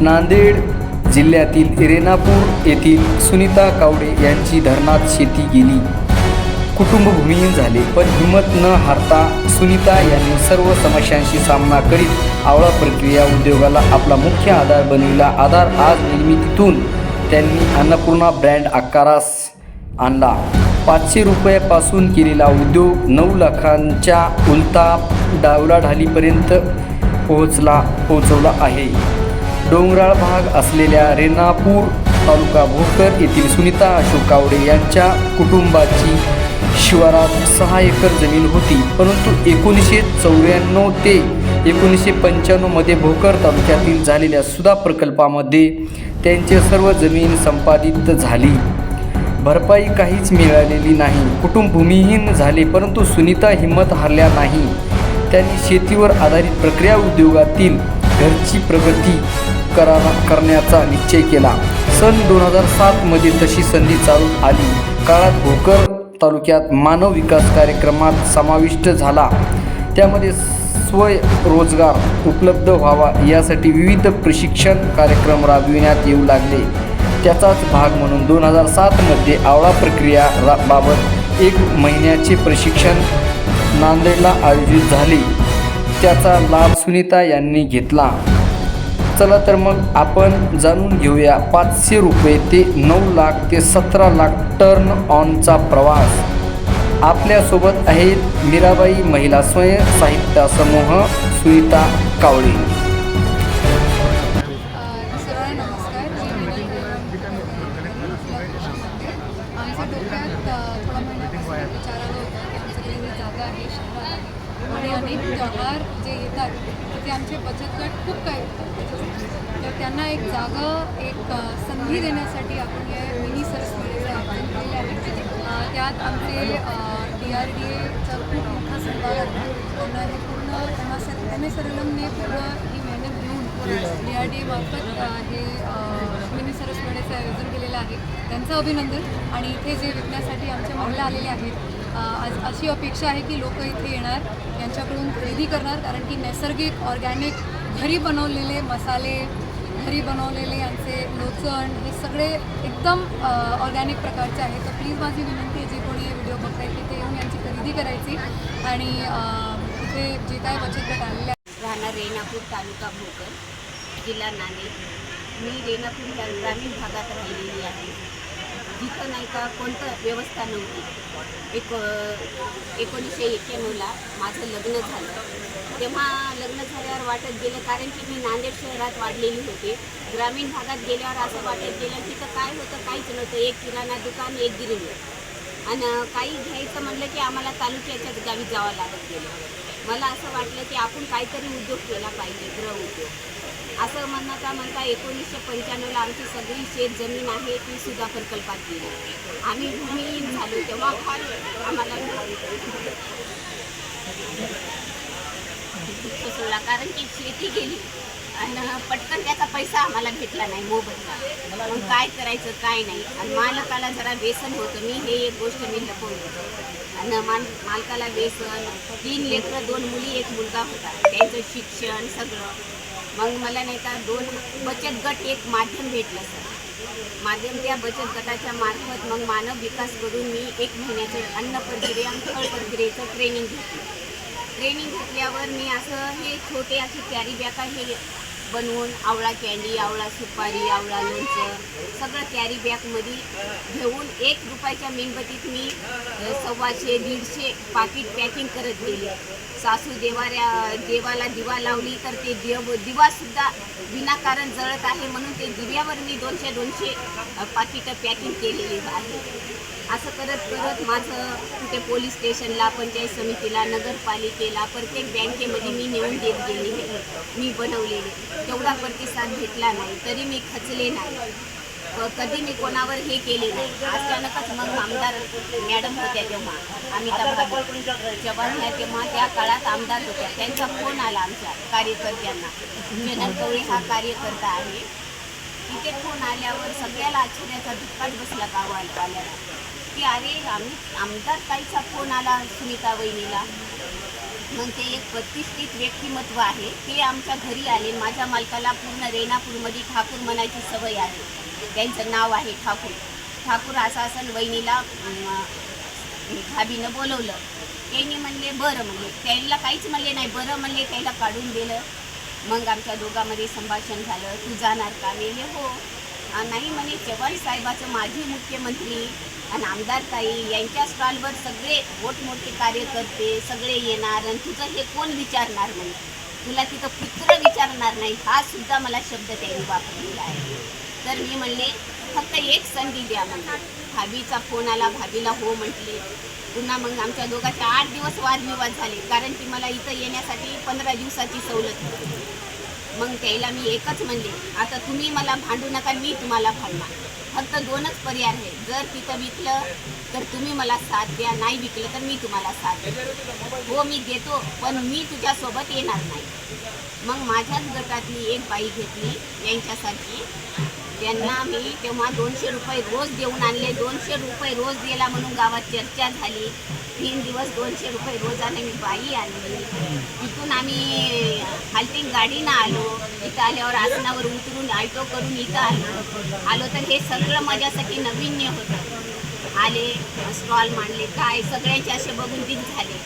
नांदेड जिल्ह्यातील रेणापूर येथील सुनीता कावडे यांची धरणात शेती गेली. कुटुंबभूमीहीन झाले पण हिंमत न हारता सुनीता यांनी सर्व समस्यांशी सामना करीत आवळा प्रक्रिया उद्योगाला आपला मुख्य आधार बनविला. आधार आज निर्मितीतून त्यांनी अन्नपूर्णा ब्रँड आकारास आणला. पाचशे रुपयापासून केलेला उद्योग नऊ लाखांच्या उलता डावलाढालीपर्यंत पोहोचला पोहोचवला आहे. डोंगराळ भाग असलेल्या रेणापूर तालुका भोकर येथील सुनीता अशोक कावडे यांच्या कुटुंबाची शिवारात सहा एकर जमीन होती. परंतु एकोणीसशे चौऱ्याण्णव ते एकोणीसशे पंच्याण्णवमध्ये भोकर तालुक्यातील झालेल्या सुधा प्रकल्पामध्ये त्यांचे सर्व जमीन संपादित झाली. भरपाई काहीच मिळालेली नाही. कुटुंब भूमिहीन झाले परंतु सुनीता हिंमत हारल्या नाही. त्यांनी शेतीवर आधारित प्रक्रिया उद्योगातील घरची प्रगती करा करण्याचा निश्चय केला. सन दोन हजार सातमध्ये तशी संधी चालून आली. काळात भोकर तालुक्यात मानव विकास कार्यक्रमात समाविष्ट झाला. त्यामध्ये स्वयंरोजगार उपलब्ध व्हावा यासाठी विविध प्रशिक्षण कार्यक्रम राबविण्यात येऊ लागले. त्याचाच भाग म्हणून दोन हजार सातमध्ये आवळा प्रक्रिया बाबत एक महिन्याचे प्रशिक्षण नांदेडला आयोजित झाले. त्याचा लाभ सुनीता यांनी घेतला. चला तर मग आपण जाणून घेऊया पाचशे रुपये ते नऊ लाख ते सतरा लाख टर्न ऑनचा प्रवास. आपल्यासोबत आहेत मीराबाई महिला स्वयं साहित्य समूह सुनीता कावळे. सर्वांना आमच्या डोक्यात थोडा महिन्यापासून विचार आला होता की आमच्याकडे ही जागा आहे शहरात. आहे आणि अनेक व्यवहार जे येतात ते आमचे बचत गट खूप काही तर त्यांना एक जागा एक संधी देण्यासाठी आपण हे मिनी सरस्वतीचं आयोजन केले आहे. त्यात आमचे डी आर डी एचा खूप मोठा सहभाग आहे. त्यांना हे पूर्ण त्यांना सर एम एस सरलमने पूर्ण ही मेहनत घेऊन डी आर डी एमार्फत हे अ, मिनी सरस्वतीचं आयोजन केलेलं आहे. त्यांचं अभिनंदन. आणि इथे जे विकण्यासाठी आमच्या महिला आलेल्या आहेत अशी अपेक्षा आहे की लोक इथे येणार यांच्याकडून खरेदी करणार कारण की नैसर्गिक ऑर्गॅनिक घरी बनवलेले मसाले घरी बनवलेले यांचे लोचण हे सगळे एकदम ऑर्गॅनिक प्रकारचे आहेत. तर प्लीज माझी विनंती आहे जे कोणी हे व्हिडिओ बघताय तिथे ते येऊन यांची खरेदी करायची. आणि अ, इथे जे काय बचत गट आलेले राहणार रेणापूर तालुका भोकर जिल्हा नांदेड. मी रेणापूर ग्रामीण भागात राहिलेली आहे. जिथं नाही का कोणतं व्यवस्था नव्हती. एक एकोणीसशे एक्क्याण्णवला माझं लग्न झालं. तेव्हा लग्न झाल्यावर वाटत गेलं कारण की मी नांदेड शहरात वाढलेली होते. ग्रामीण भागात गेल्यावर असं वाटत गेलं तिथं काय होतं काहीच नव्हतं. एक किराणा दुकान एक गिरणी. आणि काही घ्यायचं म्हणलं की आम्हाला तालुक्याच्याच गावी जावं लागत गेलं. मला असं वाटलं की आपण काहीतरी उद्योग केला पाहिजे गृह उद्योग. असं म्हणता म्हणता एकोणीसशे पंच्याण्णवला आमची सगळी शेत जमीन आहे ती सुद्धा प्रकल्पात गेली. आम्ही भूमिहीन झालो तेव्हा फार आम्हाला सोडला कारण की शेती गेली आणि पटकन त्याचा पैसा आम्हाला भेटला नाही मोबदला. मग काय करायचं काय नाही. आणि मालकाला जरा व्यसन होतं मी हे एक गोष्ट मी लपवली. आणि माल मालकाला व्यसन तीन लेकरं दोन मुली एक मुलगा होता. त्यांचं शिक्षण सगळं. मग मला नाही का दोन बचत गट एक माध्यम भेटलं सर. माध्यम त्या बचत गटाच्या मार्फत मग मानव विकास करून मी एक महिन्याचे अन्न प्रक्रिया आणि फळ प्रक्रियेचं ट्रेनिंग घेतलं. ट्रेनिंग घेतल्यावर मी असं हे छोटे असे कॅरी बॅग हे बनवून आवळा कॅन्डी आवळा सुपारी आवळा लोणचं सगळं कॅरी बॅगमध्ये घेऊन एक रुपयाच्या मेणबत्तीत मी सव्वाशे दीडशे पाकिट पॅकिंग करत गेले. सासू देवाऱ्या देवाला दिवा लावली तर ते देव दिवासुद्धा विनाकारण जळत आहे म्हणून ते दिव्यावर मी दोनशे दोनशे पाकिटं पॅकिंग केलेली आहे. असं करत करत माझं कुठे पोलीस स्टेशनला पंचायत समितीला नगरपालिकेला प्रत्येक बँकेमध्ये मी नेऊन देत गेलेले मी बनवलेले. तेवढा प्रतिसाद भेटला नाही. तरी मी खचले नाही. कधी मी कोणावर हे केले नाही. अचानकच मग आमदार मॅडम होत्या तेव्हा चव्हाण ह्या तेव्हा त्या काळात आमदार होत्या. त्यांचा फोन आला आमच्या कार्यकर्त्यांना. जनन कवळे हा कार्यकर्ता आहे. तिथे फोन आल्यावर सगळ्याला आश्चर्याचा धक्काच बसला गावाला की अरे आम्ही आमदार ताईचा फोन आला सुनीता वहिनीला. मग ते एक प्रतिष्ठित व्यक्तिमत्व आहे. ते आमच्या घरी आले. माझ्या मालकाला पूर्ण रेणापूरमध्ये ठाकूर म्हणायची सवय आहे. त्यांचं नाव आहे ठाकूर. ठाकूर असं असं वहिनीला भाभीनं बोलवलं. त्यांनी म्हणले बरं म्हणले. त्यांना काहीच म्हणले नाही. बरं म्हणले त्याला काढून दिलं. मग आमच्या दोघांमध्ये संभाषण झालं. तू जाणार का? मेले हो. नाही म्हणे. चव्हाण साहेबाचं माजी मुख्यमंत्री आणि आमदार ताई यांच्या स्टॉलवर सगळे मोठमोठे कार्यकर्ते सगळे येणार आणि तुझं हे कोण विचारणार म्हणे? तुला तिथं पुत्र विचारणार नाही. हा सुद्धा मला शब्द त्यांनी वापरलेला आहे. तर मी म्हणले फक्त एक संधी द्या म्हणले. भाभीचा फोन आला भाभीला हो म्हटले. पुन्हा मग आमच्या दोघांचे आठ दिवस वादविवाद झाले कारण की मला इथं येण्यासाठी पंधरा दिवसाची सवलत होती. मग त्याला मी एकच म्हणले आता तुम्ही मला भांडू नका मी तुम्हाला भांडणार. फक्त दोनच पर्याय आहे जर तिथं विकलं तर तुम्ही मला साथ द्या. नाही विकलं तर मी तुम्हाला साथ द्या हो मी देतो पण मी तुझ्यासोबत येणार नाही. मग माझ्याच गटातली एक बाई घेतली यांच्यासारखी. त्यांना मी तेव्हा दोनशे रुपये रोज देऊन आणले. दोनशे रुपये रोज दिला म्हणून गावात चर्चा झाली. तीन दिवस दोनशे रुपये रोज आले मी बाई आणली तिथून आम्ही हाल्टिंग गाडीनं आलो. इथं आल्यावर आसनावर उतरून ऑटो करून इथं आलो. आलो तर हे सगळं माझ्यासाठी नवीन्य होतं. आले स्टॉल मांडले काय सगळ्यांचे असे बघून दिन झाले.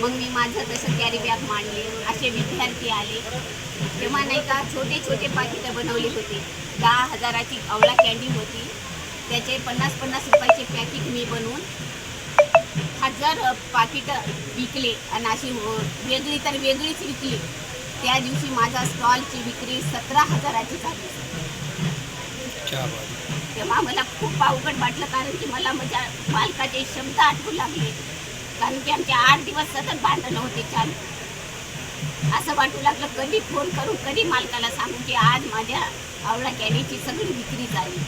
मग मी माझं तसं कॅरी बॅग मांडले असे विद्यार्थी आले. तेव्हा नाही का छोटे छोटे पाकिटं बनवले होते. दहा हजाराची आवळा कॅन्डी होती. त्याचे पन्नास पन्नास रुपयाचे पॅकेट मी बनवून हजार पाकिटं विकले. आणि अशी वेगळी तर वेगळीच विकली. त्या दिवशी माझा स्टॉलची विक्री सतरा हजाराची झाली तेव्हा मला खूप अवघड वाटलं कारण की मला माझ्या मालकाची शब्द आठवू लागले. कारण की आमचे आठ दिवस सतत भांडणं होते चालू. असं वाटू लागलं कधी फोन करून कधी मालकाला सांगू की आज माझ्या आवळा कॅलीची सगळी विक्री झाली.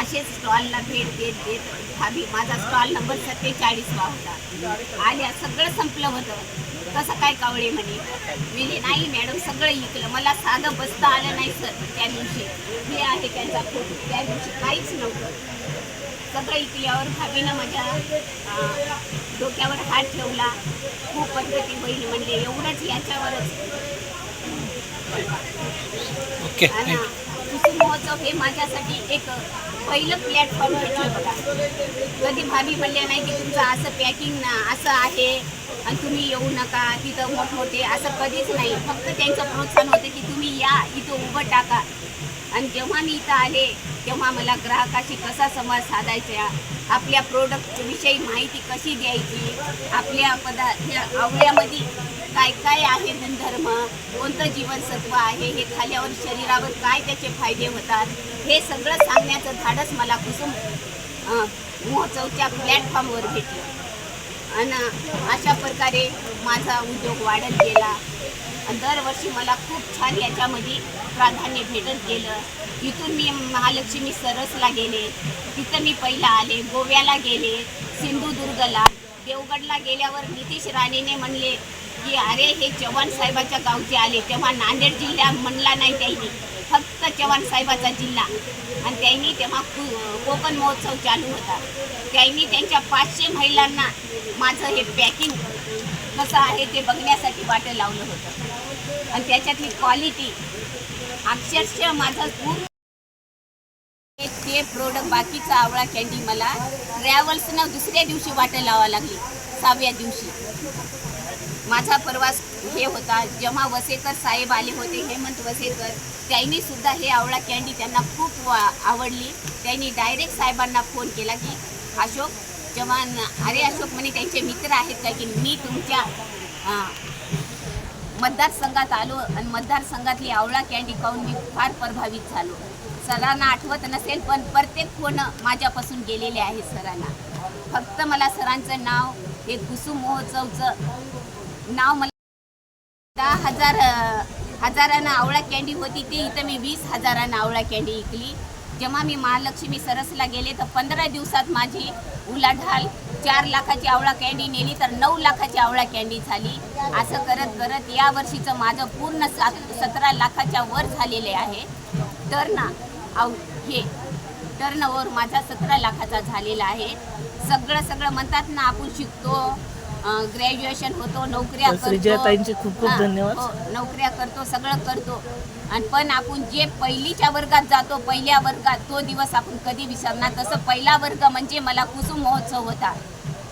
असेच स्टॉलला भेट देत देत भाभी माझा स्टॉल नंबर सत्तेचाळीसवा होता. आल्या सगळं संपलं होतं. कसं काय कावळे म्हणे. मी नाही मॅडम सगळं इकलं मला साधं बसता आलं नाही सर त्या दिवशी. हे आहे त्यांचा फोटो. त्या दिवशी काहीच नव्हतं. सगळं इकल्यावर भाभीनं माझ्या डोक्यावर हात ठेवला. खूप पद्धती होईल म्हणले एवढंच याच्यावरच. ओके आणि महोत्सव हे माझ्यासाठी एक पहिलं प्लॅटफॉर्म भेटलं बघा. कधी भाभी म्हणल्या नाही की तुमचं असं पॅकिंग ना असं आहे आणि तुम्ही येऊ नका तिथं मोठमोठे असं कधीच नाही. फक्त त्यांचं प्रोत्साहन होतं की तुम्ही या इथं उभं टाका. आणि जेव्हा मी इथं आले तेव्हा मला ग्राहकाशी कसा संवाद साधायचा आपल्या प्रोडक्टविषयी माहिती कशी द्यायची आपल्या पदार्थ आवळ्यामध्ये काय काय आहे गुणधर्म कोणतं जीवनसत्व आहे हे खाल्यावर शरीरावर काय त्याचे फायदे होतात हे सगळं सांगण्याचं धाडस मला कुसुम अं, महोत्सवच्या प्लॅटफॉर्मवर भेटलं. आणि अशा प्रकारे माझा उद्योग वाढत गेला. आणि दरवर्षी मला खूप छान याच्यामध्ये प्राधान्य भेटत गेलं. इथून मी महालक्ष्मी सरसला गेले. तिथं मी पहिला आले गोव्याला गेले सिंधुदुर्गला. देवगडला गेल्यावर नितीश राणेने म्हणले की अरे हे चव्हाण साहेबाच्या गावचे आले. तेव्हा नांदेड जिल्हा म्हणला नाही त्यांनी. फक्त चव्हाण साहेबाचा जिल्हा. आणि त्यांनी तेव्हा कु- कोकण महोत्सव चालू होता. त्यांनी त्यांच्या पाचशे महिलांना माझं हे पॅकिंग कसं आहे ते बघण्यासाठी वाटं लावलं होतं. आणि त्याच्यातली क्वालिटी अक्षरशः माझा खूप ते- प्रोडक्ट बाकीचा आवळा कॅन्डी मला ट्रॅव्हल्सनं दुसऱ्या दिवशी वाटं लावा लागली सहाव्या दिवशी. माझा प्रवास हे होता. जेव्हा वसेकर साहेब आले होते हेमंत वसेकर त्यांनी सुद्धा हे आवळा कॅन्डी त्यांना खूप आवडली. त्यांनी डायरेक्ट साहेबांना फोन केला की अशोक जेव्हा अरे अशोक म्हणे त्यांचे मित्र आहेत का की मी तुमच्या मतदारसंघात आलो आणि मतदारसंघातली आवळा कॅन्डी खाऊन मी फार प्रभावित झालो. सरांना आठवत नसेल पण प्रत्येक फोन माझ्यापासून गेलेले आहे सरांना. फक्त मला सरांचं नाव हे कुसुम महोत्सवचं नाव मला दहा हजार हजारानं आवळा कॅन्डी होती ते इथं मी वीस हजारानं आवळा कॅन्डी विकली. जेव्हा मी महालक्ष्मी सरसला गेले तर पंधरा दिवसात माझी उलाढाल चार लाखाची आवळा कॅन्डी नेली तर नऊ लाखाची आवळा कॅन्डी झाली. असं करत करत या वर्षीचं माझं पूर्ण सात सतरा लाखाच्या वर झालेले आहे. तर ना आव हे टर्न ओव्हर माझा सतरा लाखाचा झालेला आहे. सगळं सगळं म्हणतात ना आपण शिकतो. ग्रॅज्युएशन होतो नोकऱ्या करतो. खूप खूप धन्यवाद. हो, नोकऱ्या करतो सगळं करतो. आणि पण आपण जे पहिलीच्या वर्गात जातो पहिल्या वर्गात तो दिवस आपण कधी विसरणार? तसं पहिला वर्ग म्हणजे मला कुसुम महोत्सव होता.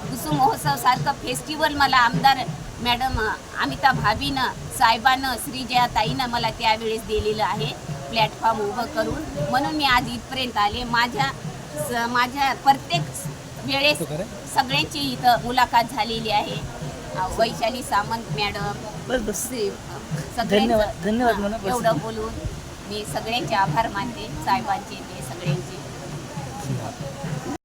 कुसुम महोत्सव सारखं फेस्टिवल मला आमदार मॅडम अमिता भाभीनं साहेबानं श्रीजयाताईनं मला त्यावेळेस दिलेलं आहे. प्लॅटफॉर्म उभं करून. म्हणून मी आज इथपर्यंत आले. माझ्या माझ्या प्रत्येक वेळेस सगळ्यांची इथं मुलाखत झालेली आहे. वैशाली सामंत मॅडम बस बस. श्री धन्यवाद- धन्यवाद मनापासून. एवढं बोलून मी सगळ्यांचे आभार मानते. साहेबांचे ते सगळ्यांचे.